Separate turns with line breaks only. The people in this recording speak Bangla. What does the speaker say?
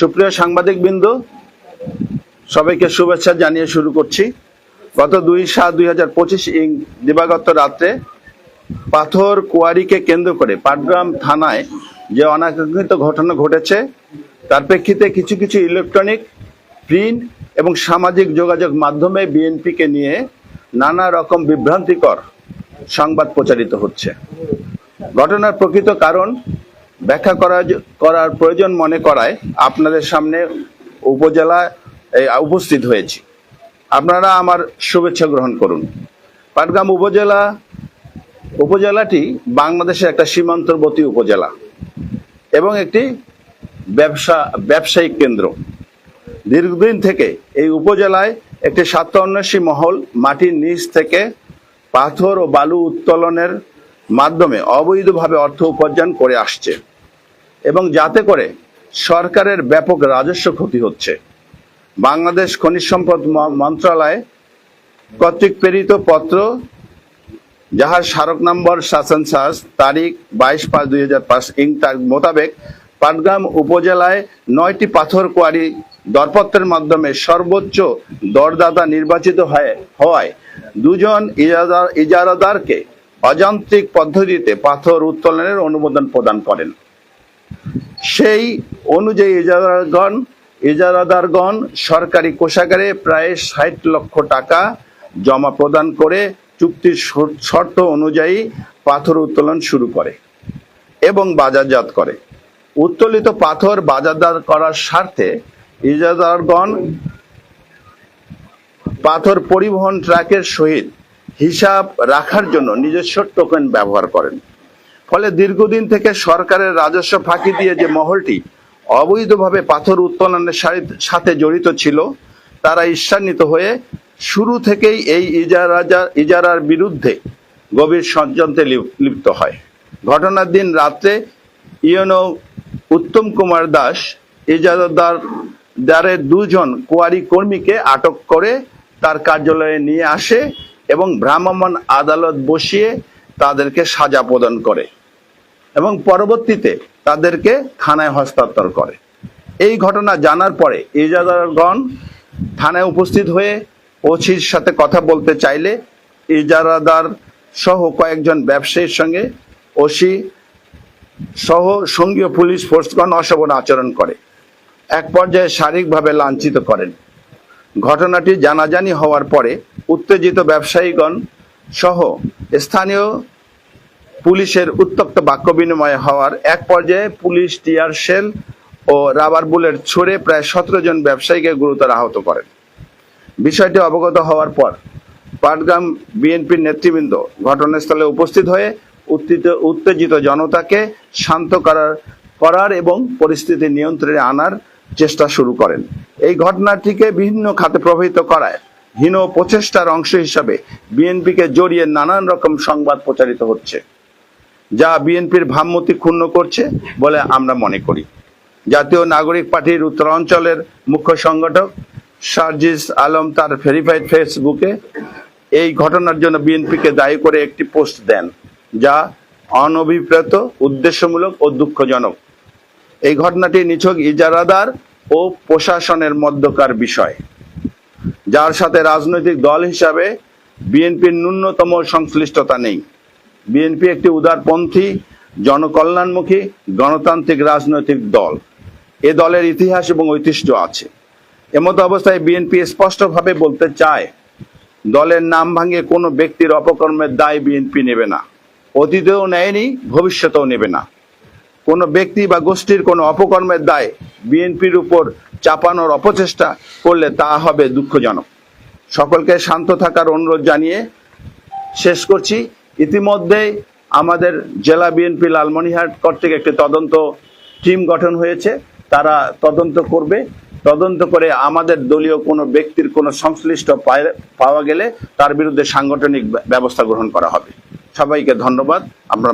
সুপ্রিয় সাংবাদিক বিন্দু সবাইকে শুভেচ্ছা জানিয়ে শুরু করছি। গত দুই সাত দুই হাজার পঁচিশ ইং দিবাগত রাত্রে পাথর কুয়ারিকে কেন্দ্র করে পাটগ্রাম থানায় যে অনাকাঙ্ক্ষিত ঘটনা ঘটেছে, তার প্রেক্ষিতে কিছু কিছু ইলেকট্রনিক, প্রিন্ট এবং সামাজিক যোগাযোগ মাধ্যমে বিএনপিকে নিয়ে নানা রকম বিভ্রান্তিকর সংবাদ প্রচারিত হচ্ছে। ঘটনার প্রকৃত কারণ ব্যাখ্যা করা করার প্রয়োজন মনে করায় আপনাদের সামনে উপজেলা উপস্থিত হয়েছি। আপনারা আমার শুভেচ্ছা গ্রহণ করুন। পাটগ্রাম উপজেলা উপজেলাটি বাংলাদেশের একটা সীমান্তবর্তী উপজেলা এবং একটি ব্যবসা ব্যবসায়িক কেন্দ্র। দীর্ঘদিন থেকে এই উপজেলায় একটি স্বার্থান্বেষী মহল মাটির নিচ থেকে পাথর ও বালু উত্তোলনের মাধ্যমে অবৈধভাবে অর্থ উপার্জন করে আসছে। এবং যাতে করে সরকারের ব্যাপক রাজস্ব ক্ষতি হচ্ছে। বাংলাদেশ খনিজ সম্পদ মন্ত্রণালয় কর্তৃক প্রেরিত পত্র, যাহার স্মারক নম্বর শাসন সাস তারিখ বাইশ পাঁচ দুই হাজার পাঁচ ইং তার মোতাবেক পাটগ্রাম উপজেলায় নয়টি পাথর কোয়ারি দরপত্রের মাধ্যমে সর্বোচ্চ দরদাতা নির্বাচিত হয়, হওয়ায় দুজন ইজারাদার ইজারাদারকে অযান্ত্রিক পদ্ধতিতে পাথর উত্তোলনের অনুমোদন প্রদান করেন। সেই অনুযায়ী ইজারাদারগণ ইজারাদারগণ সরকারি কোষাগারে প্রায় ষাট লক্ষ টাকা জমা প্রদান করে চুক্তির শর্ত অনুযায়ী পাথর উত্তোলন শুরু করে এবং বাজারজাত করে। উত্তোলিত পাথর বাজারদার করার স্বার্থে ইজারাদারগণ পাথর পরিবহন ট্রাকের সহিত হিসাব রাখার জন্য নিজস্ব টোকেন ব্যবহার করেন। ফলে দীর্ঘদিন থেকে সরকারের রাজস্ব ফাঁকি দিয়ে যে মহলটি অবৈধভাবে পাথর উত্তোলনের সাথে জড়িত ছিল, তারা ঈর্ষান্বিত হয়ে শুরু থেকেই এই ইজারাজা ইজারার বিরুদ্ধে গভীর ষড়যন্ত্রে লিপ- লিপ্ত হয়। ঘটনার দিন রাত্রে ইয়নো উত্তম কুমার দাস, ইজারাদার দারের দুজন কোয়ারি কর্মীকে আটক করে তার কার্যালয়ে নিয়ে আসে এবং ভ্রাম্যমাণ আদালত বসিয়ে তাদেরকে সাজা প্রদান করে। এবং পরবর্তীতে তাদেরকে থানায় হস্তান্তর করে। এই ঘটনা জানার পরে ইজারারগণ থানায় উপস্থিত হয়ে ওসির সাথে কথা বলতে চাইলে ইজারাদার সহ কয়েকজন ব্যবসায়ীর সঙ্গে ওসি সহ সঙ্গীয় পুলিশ ফোর্সগণ অশোভন আচরণ করে। এক পর্যায়ে শারীরিকভাবে লাঞ্ছিত করেন। ঘটনাটি জানাজানি হওয়ার পরে উত্তেজিত ব্যবসায়ীগণ সহ স্থানীয় পুলিশের উত্তপ্ত বাক্য বিনিময় হওয়ার এক পর্যায়ে পুলিশ টিয়ার শেল ও রাবার বুলেট ছুড়ে প্রায় সতেরো জন ব্যবসায়ীকে গুরুতর আহত করেন। বিষয়টি অবগত হওয়ার পর পাটগ্রাম বিএনপির নেতৃবৃন্দ ঘটনাস্থলে উপস্থিত হয়ে উত্তেজিত জনতাকে শান্ত করার করার এবং পরিস্থিতি নিয়ন্ত্রণে আনার চেষ্টা শুরু করেন। এই ঘটনাটিকে বিভিন্ন খাতে প্রভাবিত করায় হীন প্রচেষ্টার অংশ হিসাবে বিএনপিকে জড়িয়ে নানান রকম সংবাদ প্রচারিত হচ্ছে। যা বিএনপির ভাবমূর্তি ক্ষুণ্ণ করছে বলে আমরা মনে করি। জাতীয় নাগরিক পার্টির উত্তরাঞ্চলের মুখ্য সংগঠক সার্জিস আলম তার ভেরিফাইড ফেসবুকে এই ঘটনার জন্য বিএনপিকে দায়ী করে একটি পোস্ট দেন, যা অনভিপ্রেত, উদ্দেশ্যমূলক ও দুঃখজনক। এই ঘটনাটি নিছক ইজারাদার ও প্রশাসনের মধ্যকার বিষয়, যার সাথে রাজনৈতিক দল হিসাবে বিএনপির ন্যূনতম সংশ্লিষ্টতা নেই। বিএনপি একটি উদারপন্থী, জনকল্যাণমুখী, গণতান্ত্রিক রাজনৈতিক দল। এ দলের ইতিহাস এবং ঐতিহ্য আছে। এমতো অবস্থায় বিএনপি স্পষ্টভাবে বলতে চায়, দলের নাম ভাঙিয়ে কোনো ব্যক্তির অপকর্মের দায় বিএনপি নেবে না। অতীতেও নেয়নি, ভবিষ্যতেও নেবে না। কোনো ব্যক্তি বা গোষ্ঠীর কোনো অপকর্মের দায় বিএনপির উপর চাপানোর অপচেষ্টা করলে তা হবে দুঃখজনক। সকলকে শান্ত থাকার অনুরোধ জানিয়ে শেষ করছি। ইতিমধ্যে আমাদের জেলা বিএনপি লালমনিহাট কর্তৃক একটি তদন্ত টিম গঠন হয়েছে। তারা তদন্ত করবে। তদন্ত করে আমাদের দলীয় কোনো ব্যক্তির কোনো সংশ্লিষ্ট পাওয়া গেলে তার বিরুদ্ধে সাংগঠনিক ব্যবস্থা গ্রহণ করা হবে। সবাইকে ধন্যবাদ। আমরা